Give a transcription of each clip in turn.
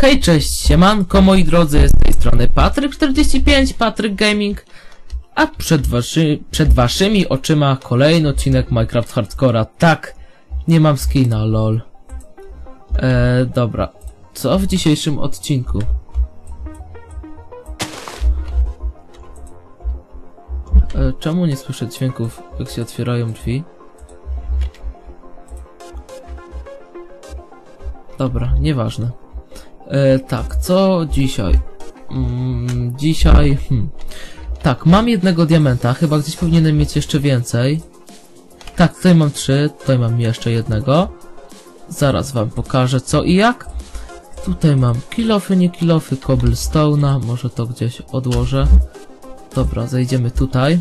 Hej, cześć, siemanko moi drodzy, z tej strony Patryk45, Patryk Gaming, a przed, waszy, przed waszymi oczyma kolejny odcinek Minecraft Hardcora. Tak, nie mam skina, lol. Eee, dobra, co w dzisiejszym odcinku? E, czemu nie słyszę dźwięków, jak się otwierają drzwi? Dobra, nieważne. E, tak, co dzisiaj? Mm, dzisiaj. Hmm. Tak, mam jednego diamenta, chyba gdzieś powinienem mieć jeszcze więcej. Tak, tutaj mam trzy, tutaj mam jeszcze jednego. Zaraz wam pokażę co i jak. Tutaj mam kilofy, nie kilofy, cobblestone'a, może to gdzieś odłożę. Dobra, zejdziemy tutaj.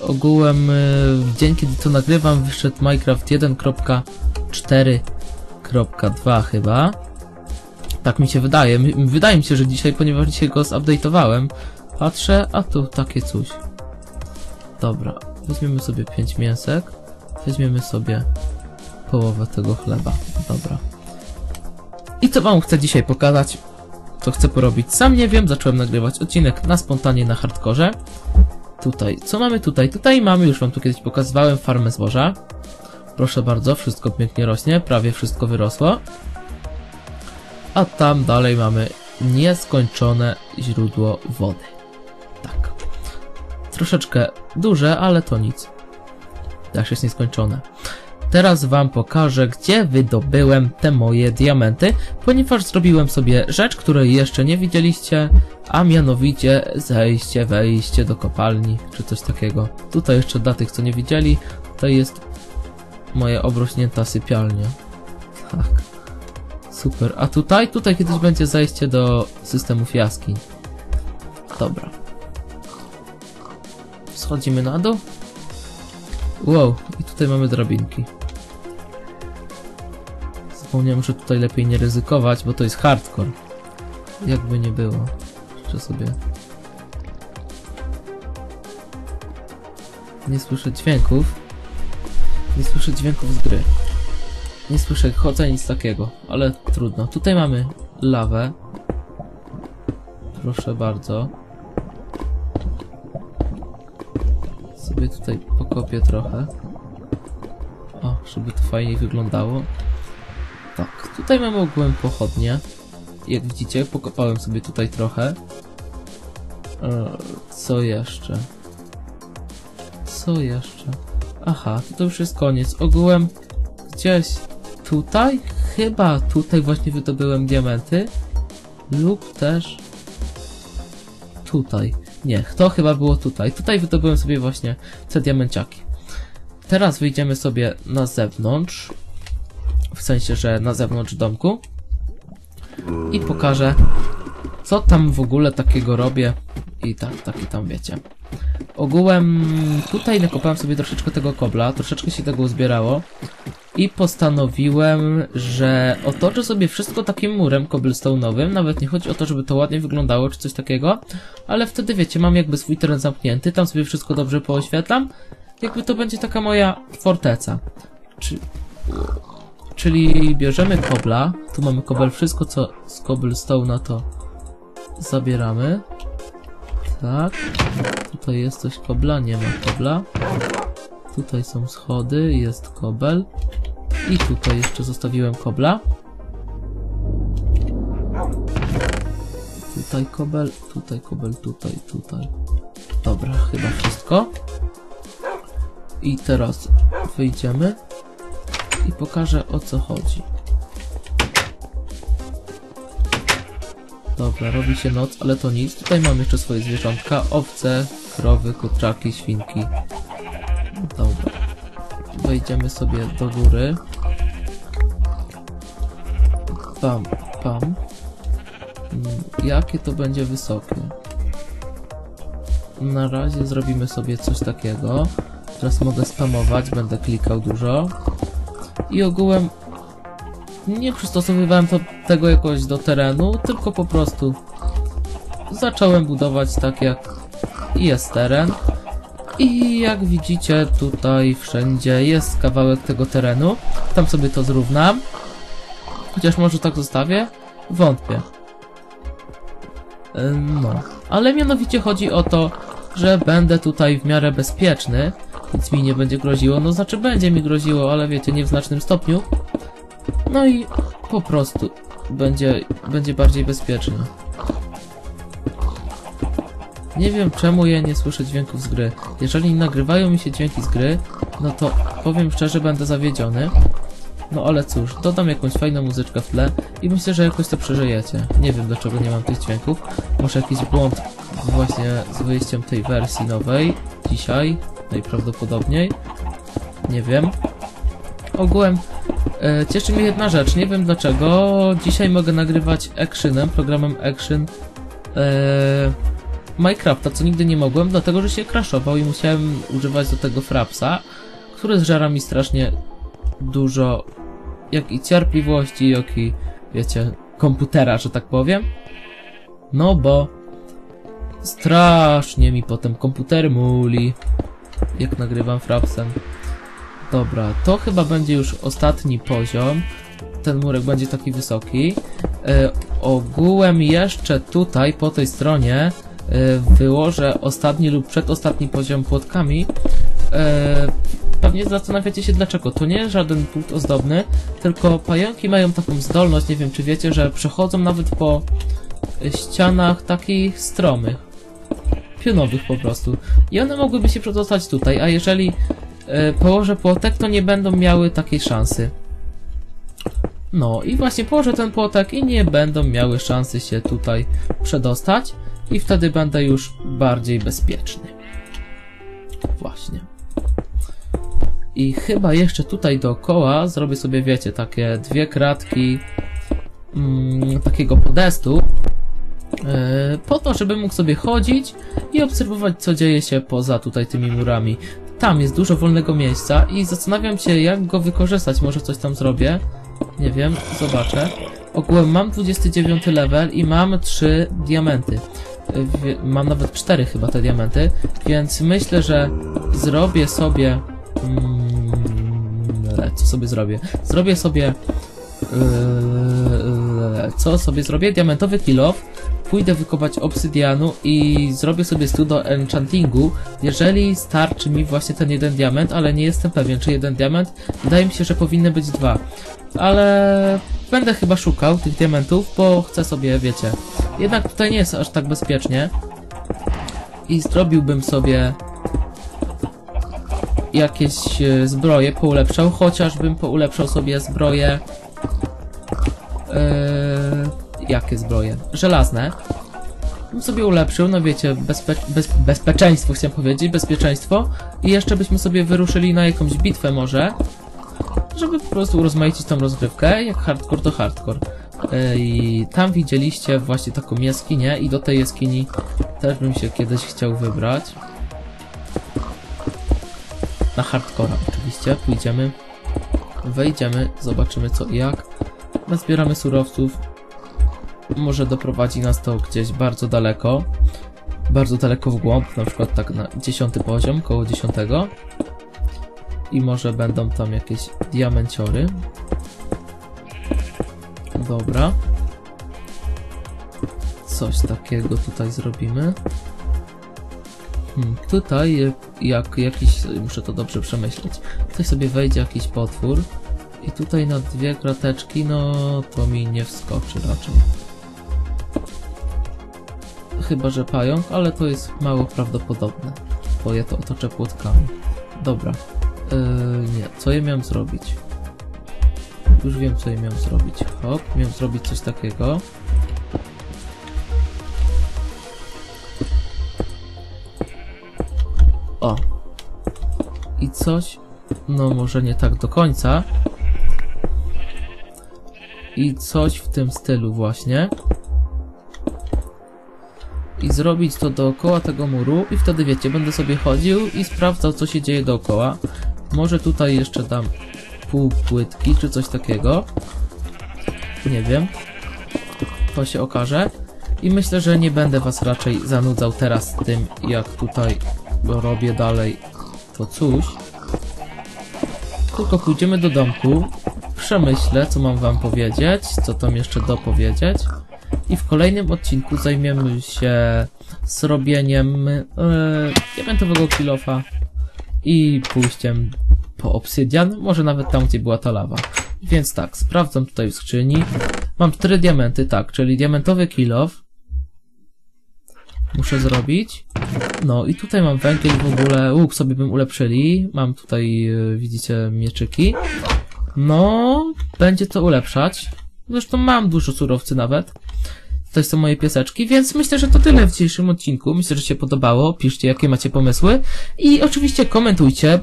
Ogółem y, w dzień, kiedy to nagrywam, wyszedł Minecraft 1.4.2 chyba. Tak mi się wydaje. Wydaje mi się, że dzisiaj, ponieważ dzisiaj go zupdate'owałem. Patrzę, a tu takie coś. Dobra, weźmiemy sobie 5 mięsek. Weźmiemy sobie połowę tego chleba. Dobra. I co wam chcę dzisiaj pokazać? Co chcę porobić? Sam nie wiem, zacząłem nagrywać odcinek na spontanie na hardkorze. Tutaj, co mamy tutaj? Tutaj mamy, już wam tu kiedyś pokazywałem, farmę zboża. Proszę bardzo, wszystko pięknie rośnie, prawie wszystko wyrosło. A tam dalej mamy nieskończone źródło wody. Tak. Troszeczkę duże, ale to nic. Też jest nieskończone. Teraz wam pokażę, gdzie wydobyłem te moje diamenty, ponieważ zrobiłem sobie rzecz, której jeszcze nie widzieliście, a mianowicie zejście, wejście do kopalni, czy coś takiego. Tutaj jeszcze dla tych, co nie widzieli, to jest moja obrośnięta sypialnia. Tak. Super. A tutaj? Tutaj kiedyś będzie zejście do systemów jaskiń. Dobra. Schodzimy na dół. Wow, i tutaj mamy drabinki. Zapomniałem, że tutaj lepiej nie ryzykować, bo to jest hardcore. Jakby nie było. Jeszcze sobie... Nie słyszę dźwięków. Nie słyszę dźwięków z gry. Nie słyszę chodzenia, nic takiego, ale trudno. Tutaj mamy lawę. Proszę bardzo. Sobie tutaj pokopię trochę. O, żeby to fajniej wyglądało. Tak, tutaj mamy ogółem pochodnie. Jak widzicie, pokopałem sobie tutaj trochę. Eee, co jeszcze? Co jeszcze? Aha, to już jest koniec. Ogółem gdzieś tutaj, chyba tutaj właśnie wydobyłem diamenty. Lub też tutaj. Nie, to chyba było tutaj. Tutaj wydobyłem sobie właśnie te diamenciaki. Teraz wyjdziemy sobie na zewnątrz. W sensie, że na zewnątrz domku. I pokażę, co tam w ogóle takiego robię. I tak, tak i tam wiecie. Ogółem tutaj nakopałem sobie troszeczkę tego kobla, troszeczkę się tego uzbierało. I postanowiłem, że otoczę sobie wszystko takim murem cobblestone'owym. Nawet nie chodzi o to, żeby to ładnie wyglądało, czy coś takiego. Ale wtedy, wiecie, mam jakby swój teren zamknięty, tam sobie wszystko dobrze pooświetlam. Jakby to będzie taka moja forteca. Czy... Czyli bierzemy kobla. Tu mamy kobel, wszystko co z cobblestone'a to zabieramy. Tak. Tutaj jest coś kobla, nie ma kobla. Tutaj są schody, jest kobel. I tutaj jeszcze zostawiłem kobla. Tutaj kobel, tutaj kobel, tutaj, tutaj. Dobra, chyba wszystko. I teraz wyjdziemy i pokażę o co chodzi. Dobra, robi się noc, ale to nic. Tutaj mam jeszcze swoje zwierzątka, owce, krowy, kurczaki, świnki. Dobra. Wejdziemy sobie do góry. Pam, pam. Mm, Jakie to będzie wysokie? Na razie zrobimy sobie coś takiego. Teraz mogę spamować, będę klikał dużo. I ogółem nie przystosowywałem to, tego jakoś do terenu, tylko po prostu zacząłem budować tak jak jest teren. I jak widzicie tutaj wszędzie jest kawałek tego terenu. Tam sobie to zrównam. Chociaż może tak zostawię? Wątpię. No. Ale mianowicie chodzi o to, że będę tutaj w miarę bezpieczny. Nic mi nie będzie groziło. No znaczy będzie mi groziło, ale wiecie, nie w znacznym stopniu. No i po prostu będzie, będzie bardziej bezpieczny. Nie wiem czemu ja nie słyszę dźwięków z gry. Jeżeli nagrywają mi się dźwięki z gry, no to powiem szczerze, będę zawiedziony. No ale cóż, dodam jakąś fajną muzyczkę w tle i myślę, że jakoś to przeżyjecie. Nie wiem dlaczego nie mam tych dźwięków. Może jakiś błąd właśnie z wyjściem tej wersji nowej dzisiaj, najprawdopodobniej. Nie wiem. Ogółem e, cieszy mnie jedna rzecz, nie wiem dlaczego. Dzisiaj mogę nagrywać Actionem, programem Action e, Minecrafta, co nigdy nie mogłem, dlatego że się crashował i musiałem używać do tego Frapsa, który zżera mi strasznie dużo jak i cierpliwości, jak i wiecie, komputera, że tak powiem. No bo strasznie mi potem komputer muli, jak nagrywam Frapsem. Dobra, to chyba będzie już ostatni poziom. Ten murek będzie taki wysoki. E, ogółem jeszcze tutaj, po tej stronie, e, wyłożę ostatni lub przedostatni poziom płotkami. E, pewnie zastanawiacie się dlaczego. To nie żaden punkt ozdobny, tylko pająki mają taką zdolność, nie wiem czy wiecie, że przechodzą nawet po ścianach takich stromych. Pionowych po prostu. I one mogłyby się przedostać tutaj, a jeżeli e, położę płotek, to nie będą miały takiej szansy. No i właśnie położę ten płotek i nie będą miały szansy się tutaj przedostać i wtedy będę już bardziej bezpieczny. Właśnie. I chyba jeszcze tutaj dookoła zrobię sobie, wiecie, takie dwie kratki mm, takiego podestu, e, po to, żeby mógł sobie chodzić i obserwować, co dzieje się poza tutaj tymi murami. Tam jest dużo wolnego miejsca i zastanawiam się, jak go wykorzystać. Może coś tam zrobię. Nie wiem, zobaczę. Ogółem mam 29 level i mam 3 diamenty. Mam nawet 4 chyba te diamenty, więc myślę, że zrobię sobie... Mm, co sobie zrobię? Zrobię sobie... Eee, co sobie zrobię? Diamentowy kill off. Pójdę wykopać obsydianu i zrobię sobie stół do enchantingu, jeżeli starczy mi właśnie ten jeden diament, ale nie jestem pewien, czy jeden diament. Wydaje mi się, że powinny być dwa. Ale będę chyba szukał tych diamentów, bo chcę sobie, wiecie, jednak tutaj nie jest aż tak bezpiecznie. I zrobiłbym sobie jakieś e, zbroje, poulepszał, chociażbym poulepszał sobie zbroje. Eee, jakie zbroje? Żelazne. Bym sobie ulepszył, no wiecie, bezpe bez bezpieczeństwo chciałem powiedzieć, bezpieczeństwo. I jeszcze byśmy sobie wyruszyli na jakąś bitwę może, żeby po prostu urozmaicić tą rozgrywkę, jak hardcore to hardcore. E, I tam widzieliście właśnie taką jaskinię i do tej jaskini też bym się kiedyś chciał wybrać. Na hardcora oczywiście, pójdziemy, wejdziemy, zobaczymy co i jak. Nazbieramy surowców. Może doprowadzi nas to gdzieś bardzo daleko. Bardzo daleko w głąb, na przykład tak na 10 poziom, koło 10. I może będą tam jakieś diamenciory. Dobra. Coś takiego tutaj zrobimy. Tutaj e, jak jakiś, muszę to dobrze przemyśleć. Tutaj sobie wejdzie jakiś potwór i tutaj na dwie krateczki, no to mi nie wskoczy raczej. Chyba, że pająk, ale to jest mało prawdopodobne, bo ja to otoczę płotkami. Dobra. Yy, nie, co ja miałem zrobić? Już wiem, co ja miałem zrobić. Hop, miałem zrobić coś takiego. Coś, no może nie tak do końca. I coś w tym stylu właśnie. I zrobić to dookoła tego muru i wtedy wiecie, będę sobie chodził i sprawdzał co się dzieje dookoła. Może tutaj jeszcze dam pół płytki czy coś takiego. Nie wiem. To się okaże. I myślę, że nie będę was raczej zanudzał teraz tym, jak tutaj robię dalej to coś. Tylko pójdziemy do domku, przemyślę, co mam wam powiedzieć, co tam jeszcze dopowiedzieć. I w kolejnym odcinku zajmiemy się zrobieniem e, diamentowego kilofa i pójściem po obsydian, może nawet tam, gdzie była ta lawa. Więc tak, sprawdzam tutaj w skrzyni. Mam cztery diamenty, tak, czyli diamentowy kilof. Muszę zrobić. No i tutaj mam węgiel w ogóle, łuk sobie bym ulepszyli. Mam tutaj, e, widzicie, mieczyki. No, będzie to ulepszać. Zresztą mam dużo surowcy nawet. To są moje pieseczki, więc myślę, że to tyle w dzisiejszym odcinku. Myślę, że się podobało. Piszcie, jakie macie pomysły. I oczywiście komentujcie,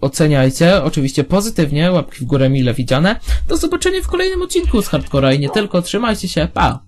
oceniajcie, oczywiście pozytywnie, łapki w górę mile widziane. Do zobaczenia w kolejnym odcinku z Hardcora i nie tylko. Trzymajcie się, pa!